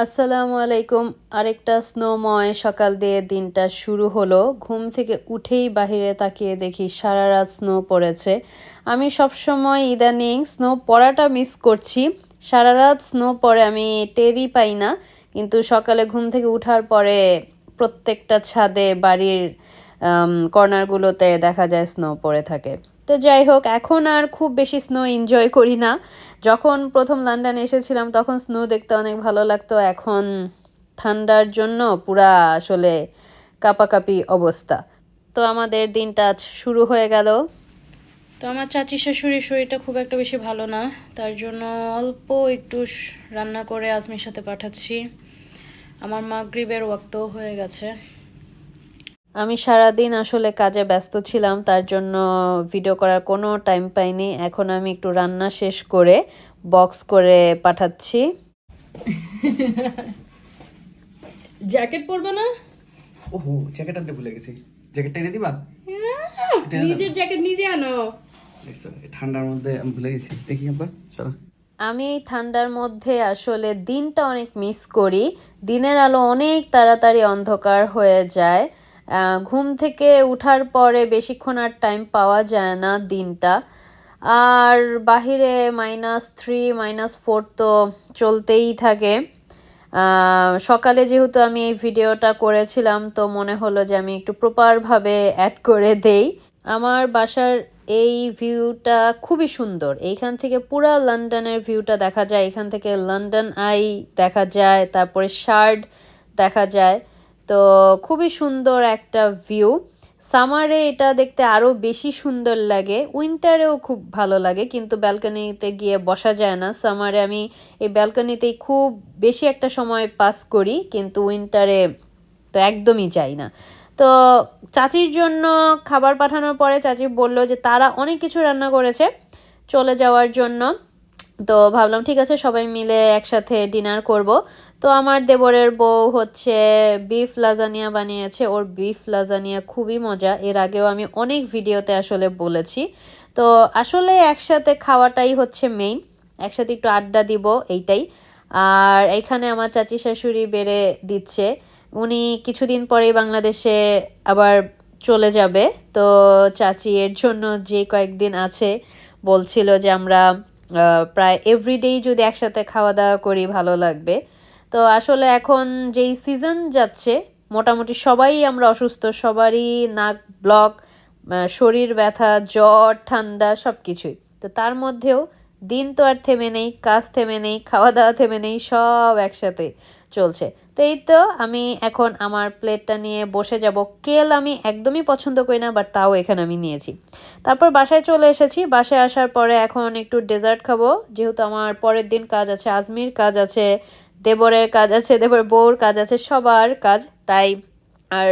আসসালামু আলাইকুম। আরেকটা স্নোময় সকাল দিয়ে দিনটা শুরু হলো। ঘুম থেকে উঠেই বাহিরে তাকিয়ে দেখি সারা রাত স্নো পড়েছে। আমি সবসময় ইদানিং স্নো পড়াটা মিস করছি। সারা রাত স্নো পড়ে আমি টেরই পাই না। কিন্তু সকালে ঘুম থেকে উঠার পরে প্রত্যেকটা ছাদে, বাড়ির কর্নারগুলোতে দেখা যায় স্নো পড়ে থাকে। তো যাই হোক, এখন আর খুব বেশি স্নো এনজয় করি না। যখন প্রথম লন্ডনে এসেছিলাম, তখন স্নো দেখতে অনেক ভালো লাগতো। এখন ঠান্ডার জন্য পুরা আসলে কাপাকাপি অবস্থা। তো আমাদের দিনটা শুরু হয়ে গেল। তো আমার চাচি শাশুড়ির শরীরটা খুব একটা বেশি ভালো না, তার জন্য অল্প একটু রান্না করে আজমির সাথে পাঠাচ্ছি। আমার মাগরিবের ওয়াক্ত হয়ে গেছে। আমি সারাদিন আসলে কাজে ব্যস্ত ছিলাম তার জন্য ভিডিও করার কোনো টাইম পাইনি। এখন আমি একটু রান্না শেষ করে বক্স করে পাঠাচ্ছি। জ্যাকেট পরবে না? ওহো জ্যাকেট আনতে ভুলে গেছি। জ্যাকেটটা এনে দিবা? নিজের জ্যাকেট নিজে আনো। এই ঠান্ডার মধ্যে আমি ভুলে গেছি। দেখি একবার চলো। আমি এই ঠান্ডার মধ্যে আসলে দিনটা অনেক মিস করি। দিনের আলো অনেক তাড়াতাড়ি অন্ধকার হয়ে যায়। ঘুম থেকে উঠার পরে বেশিক্ষণ আর টাইম পাওয়া যায় না দিনটা। আর বাহিরে মাইনাস থ্রি মাইনাস ফোর তো চলতেই থাকে। সকালে যেহেতু আমি এই ভিডিওটা করেছিলাম, তো মনে হলো যে আমি একটু প্রপারভাবে অ্যাড করে দেই। আমার বাসার এই ভিউটা খুবই সুন্দর। এইখান থেকে পুরা লন্ডনের ভিউটা দেখা যায়। এখান থেকে লন্ডন আই দেখা যায়, তারপরে শার্ড দেখা যায়। তো খুবই সুন্দর একটা ভিউ সামারে এটা দেখতে আরও বেশি সুন্দর লাগে। উইন্টারেও খুব ভালো লাগে, কিন্তু ব্যালকনিতে গিয়ে বসা যায় না। সামারে আমি এই ব্যালকনিতেই খুব বেশি একটা সময় পাস করি, কিন্তু উইন্টারে তো একদমই যাই না। তো চাচির জন্য খাবার পাঠানোর পরে চাচি বলল যে তারা অনেক কিছু রান্না করেছে চলে যাওয়ার জন্য। তো ভাবলাম, ঠিক আছে, সবাই মিলে একসাথে ডিনার করব। তো আমার দেবরের বউ হচ্ছে বিফ লাজানিয়া বানিয়েছে। ওর বিফ লাজানিয়া খুবই মজা। এর আগেও আমি অনেক ভিডিওতে আসলে বলেছি। তো আসলে একসাথে খাওয়াটাই হচ্ছে মেইন একসাথে একটু আড্ডা দিব, এইটাই। আর এখানে আমার চাচি শাশুড়ি বেড়ে দিচ্ছে। উনি কিছুদিন পরেই বাংলাদেশে আবার চলে যাবে। তো চাচি এর জন্য যে কয়েকদিন আছে, বলছিল যে আমরা প্রায় এভরিডেই যদি একসাথে খাওয়া দাওয়া করি ভালো লাগবে। তো আসলে এখন যেই সিজন যাচ্ছে, মোটামুটি সবাই আমরা অসুস্থ, সবারই নাক ব্লক শরীর ব্যথা, জ্বর, ঠান্ডা সব কিছুই তো তার মধ্যেও দিন তো আর থেমে নেই, কাজ থেমে নেই খাওয়া দাওয়া থেমে নেই, সব একসাথে চলছে। তো এই তো আমি এখন আমার প্লেটটা নিয়ে বসে যাব। কেল আমি একদমই পছন্দ করি না, বাট তাও এখানে আমি নিয়েছি। তারপর বাসায় চলে এসেছি। বাসায় আসার পরে এখন একটু ডেজার্ট খাব। যেহেতু আমার পরের দিন কাজ আছে, আজমির কাজ আছে দেবরের কাজ আছে দেবরের বউর কাজ আছে সবার কাজ। তাই আর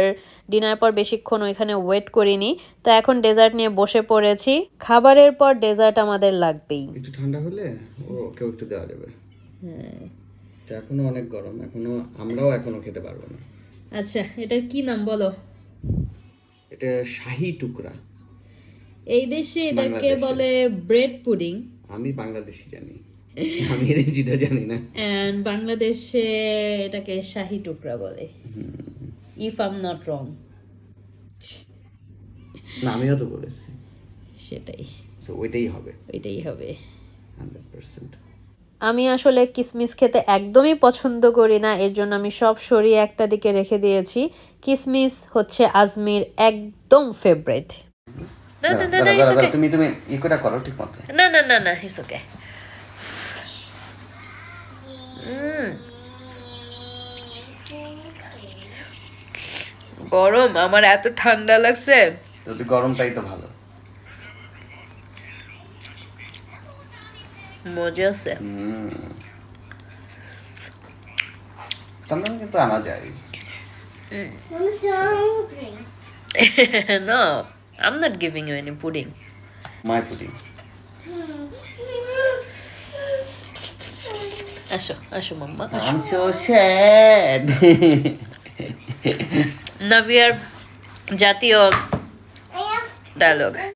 ডিনার পর বেশিক্ষণ ওইখানে ওয়েট করিনি। তো এখন ডেজার্ট নিয়ে বসে পড়েছি। খাবারের পর ডেজার্ট আমাদের লাগবেই। একটু ঠান্ডা হলে? ও কেউ একটু দেওয়া যাবে। এটা এখনও অনেক গরম এখনও আমরাও এখনও খেতে পারব না। আচ্ছা এটার কি নাম বলো? এটা শাহি টুকরা। এই দেশে এটাকে বলে ব্রেড পুডিং। আমি বাংলাদেশি জানি। আমি ইংরেজিটা জানি না। অ্যান্ড বাংলাদেশে এটাকে শাহি টুকরা বলে। ইফ আম নট রং না আমিও তো বলেছি। সেটাই। ওইটাই হবে। ওইটাই হবে। আমি আসলে কিসমিস খেতে একদমই পছন্দ করি না এর জন্য আমি সব সরিয়ে একটা দিকে রেখে দিয়েছি। কিসমিস হচ্ছে আজমির একদম ফেভারিট না না না না it's okay. তুমি তুমি ই করে করো ঠিক মতো না না না না ইটস ওকে গরম আমার এত ঠান্ডা লাগছে। যদি গরমটাই তো ভালো। মজা আছে। চন্দন কিন্তু আনা যায়। no, I'm not giving you any pudding. My pudding আসো আসো মাম্মা আই সো স্যাড নাভিয়ার জাতীয় ডায়লগ